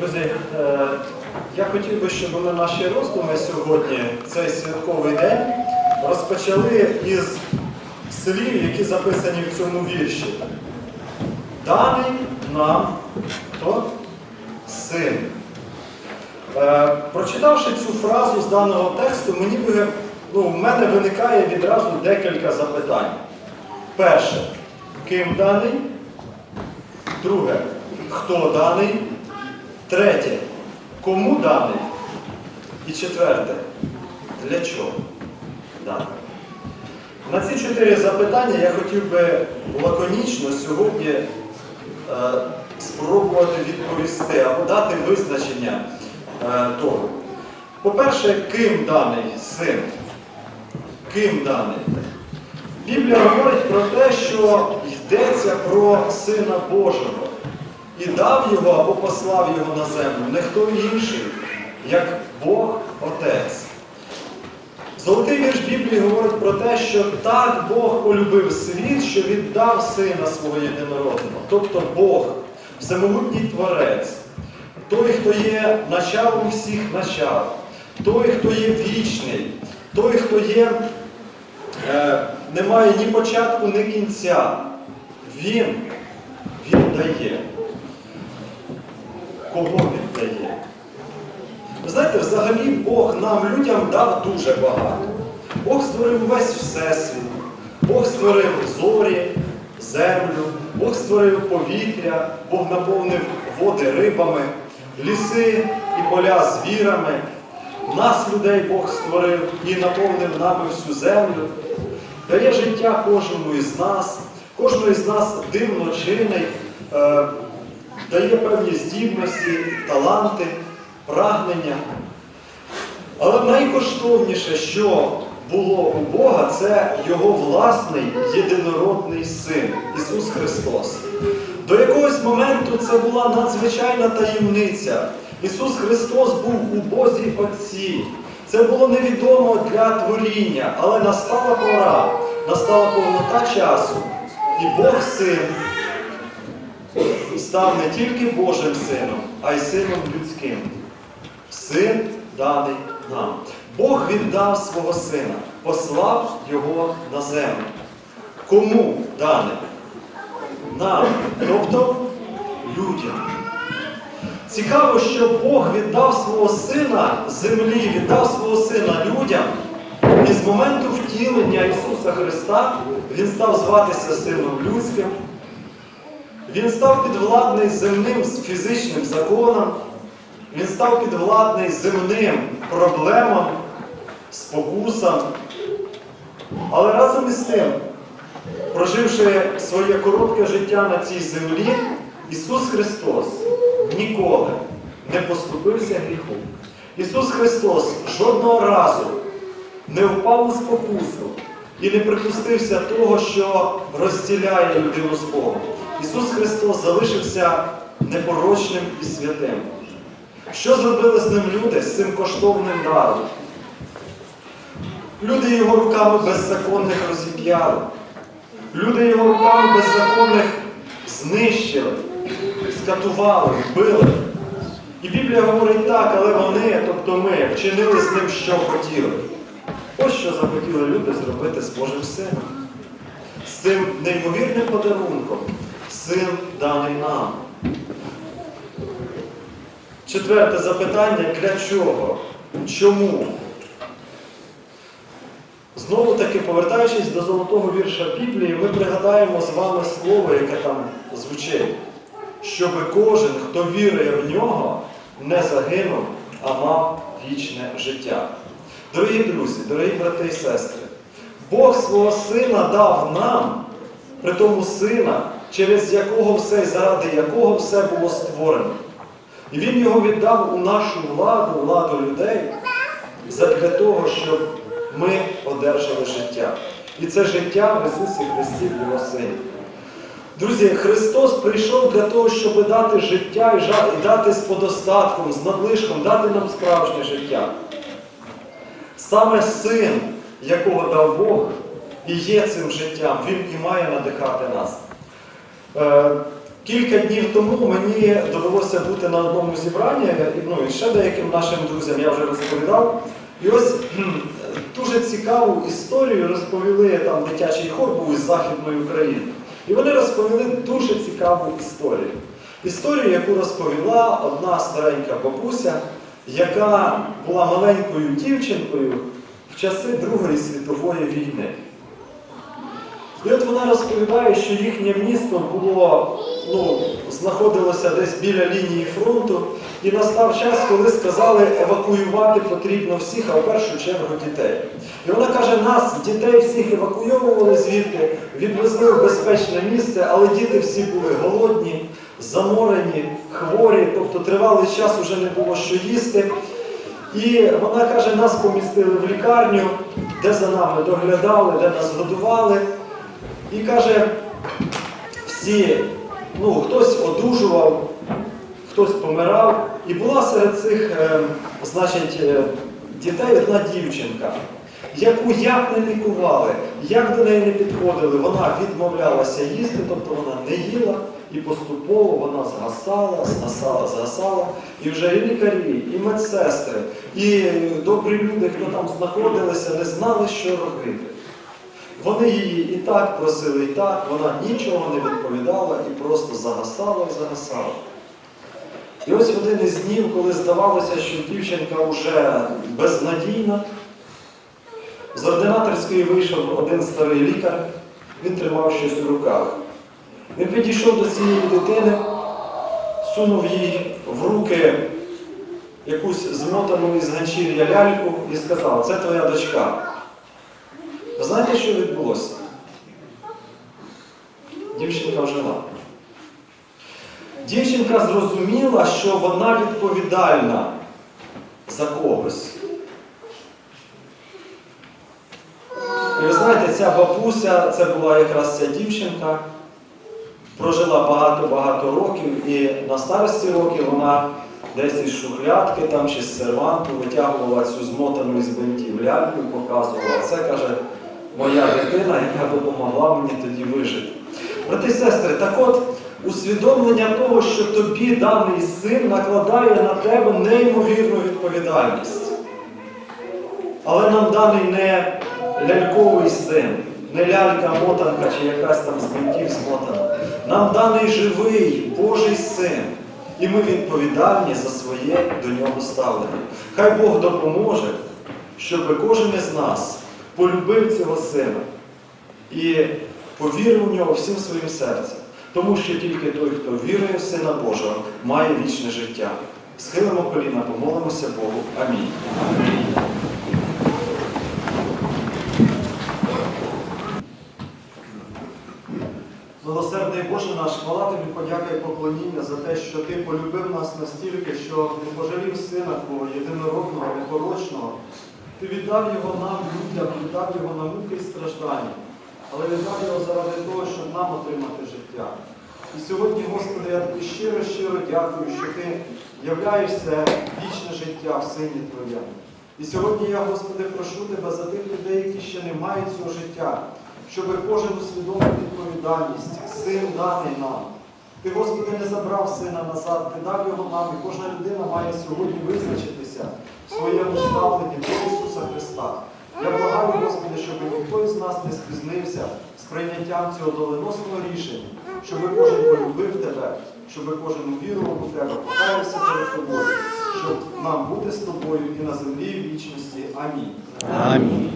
Друзі, е, я хотів би, щоб ми наші роздуми сьогодні, цей святковий день, розпочали із слів, які записані в цьому вірші. Даний нам хто? Син. Е, прочитавши цю фразу з даного тексту, мені би, ну, в мене виникає відразу декілька запитань. Перше, ким даний? Друге, хто даний? Третє, кому даний? І четверте, для чого даний? На ці чотири запитання я хотів би лаконічно сьогодні е, спробувати відповісти або дати визначення е, того. По-перше, ким даний син? Ким даний? Біблія говорить про те, що йдеться про Сина Божого. І дав його або послав його на землю не хто інший, як Бог Отець. Золотий вірш Біблії говорить про те, що так Бог полюбив світ, що віддав Сина свого єдинородного. Тобто Бог, всемогутній Творець, той, хто є началом всіх начал, той, хто є вічний, той, хто є, е, не має ні початку, ні кінця. Він віддає. Кого віддає? Ви знаєте, взагалі Бог нам, людям, дав дуже багато. Бог створив весь Всесвіт, Бог створив зорі, землю, Бог створив повітря, Бог наповнив води рибами, ліси і поля звірами. Нас, людей, Бог створив і наповнив нами всю землю. Дає життя кожному із нас, кожного із нас дивно чинить, е, дає певні здібності, таланти, прагнення. Але найкоштовніше, що було у Бога, це Його власний єдинородний син Ісус Христос. До якогось моменту це була надзвичайна таємниця. Ісус Христос був у Бозі Отці. Це було невідомо для творіння, але настала пора, настала повнота часу. І Бог син став не тільки Божим сином, а й сином людським. Син даний нам. Бог віддав свого сина, послав його на землю. Кому даний? Нам, тобто людям. Цікаво, що Бог віддав свого сина землі, віддав свого сина людям. І з моменту втілення Ісуса Христа Він став зватися Сином Людським. Він став підвладний земним фізичним законам. Він став підвладний земним проблемам, спокусам. Але разом із тим, проживши своє коротке життя на цій землі, Ісус Христос ніколи не поступився гріху. Ісус Христос жодного разу не впав у спокусу і не припустився того, що розділяє людину з Богом. Ісус Христос залишився непорочним і святим. Що зробили з ним люди з цим коштовним даром? Люди його руками беззаконних розіп'яли. Люди його руками беззаконних знищили, скатували, вбили. І Біблія говорить так, але вони, тобто ми, вчинили з ним, що хотіли. Ось що захотіли люди зробити з Божим сином. З цим неймовірним подарунком. Син даний нам. Четверте запитання для чого? Чому? Знову таки, повертаючись до золотого вірша Біблії, ми пригадаємо з вами слово, яке там звучить, щоб кожен, хто вірує в нього, не загинув, а мав вічне життя. Дорогі друзі, дорогі брати і сестри, Бог свого сина дав нам, при тому сина, через якого все і заради якого все було створено. І Він його віддав у нашу владу, владу людей, для того, щоб ми одержали життя. І це життя в Ісусі Христі в Його Сині. Друзі, Христос прийшов для того, щоб дати життя і дати з подостатком, з надлишком, дати нам справжнє життя. Саме син, якого дав Бог, і є цим життям, він і має надихати нас. Е, Кілька днів тому мені довелося бути на одному зібранні, ну, і ще деяким нашим друзям я вже розповідав. І ось дуже цікаву історію розповіли там дитячий хор був із Західної України. І вони розповіли дуже цікаву історію. Історію, яку розповіла одна старенька бабуся, яка була маленькою дівчинкою в часи Другої світової війни. І от вона розповідає, що їхнє місто було, ну, знаходилося десь біля лінії фронту, і настав час, коли сказали, евакуювати потрібно всіх, а в першу чергу дітей. І вона каже, нас, дітей всіх евакуйовували звідти, відвезли в безпечне місце, але діти всі були голодні, заморені, хворі, тобто тривалий час вже не було що їсти. І вона каже, нас помістили в лікарню, де за нами доглядали, де нас годували. І каже, всі, ну, хтось одужував, хтось помирав. І була серед цих, е, значить, е, дітей одна дівчинка, яку як не лікували, як до неї не підходили, вона відмовлялася їсти, тобто вона не їла, і поступово вона згасала, згасала, згасала. І вже і лікарі, і медсестри, і добрі люди, хто там знаходилися, не знали, що робити. Вони її і так просили, і так, вона нічого не відповідала і просто загасала і загасала. І ось один із днів, коли здавалося, що дівчинка вже безнадійна, з ординаторської вийшов один старий лікар, він тримав щось у руках. Він підійшов до цієї дитини, сунув їй в руки якусь змотану із ганчір'я ляльку і сказав, це твоя дочка. Знаєте, що відбулося? Дівчинка жила. Дівчинка зрозуміла, що вона відповідальна за когось. І ви знаєте, ця бабуся, це була якраз ця дівчинка, прожила багато-багато років, і на старості років вона десь із шухлядки там, чи з серванту витягувала цю змотану із бинтів ляльку і показувала. Це каже моя дитина, яка допомогла мені тоді вижити. Брати і сестри, так от усвідомлення того, що тобі даний син накладає на тебе неймовірну відповідальність. Але нам даний не ляльковий син, не лялька, мотанка чи якась там з бинтів змотана. Нам даний живий Божий син. І ми відповідальні за своє до нього ставлення. Хай Бог допоможе, щоб кожен із нас полюбив цього сина і повірив у нього всім своїм серцем. Тому що тільки той, хто вірує в Сина Божого, має вічне життя. Схилимо коліна, помолимося Богу. Амінь. Милосердний Боже наш, хвала тобі, подяка і поклоніння за те, що ти полюбив нас настільки, що не пожалів сина Твого, єдинородного, непорочного. Ти віддав його нам, людям, віддав його на муки і страждання, але віддав його заради того, щоб нам отримати життя. І сьогодні, Господи, я тобі щиро-щиро дякую, що ти являєшся вічне життя в Сині Твоєму. І сьогодні я, Господи, прошу Тебе за тих людей, які ще не мають цього життя, щоб кожен усвідомив відповідальність, син даний нам. Ти, Господи, не забрав сина назад, ти дав його нам, і кожна людина має сьогодні визначитися в своєму ставленні Ісуса Христа. Я благаю, Господи, щоб ніхто із нас не спізнився з прийняттям цього доленосного рішення, щоб кожен полюбив Тебе, щоб кожен увірував у Тебе, покаявся перед Тобою, щоб нам бути з тобою і на землі і в вічності. Амінь. Амінь.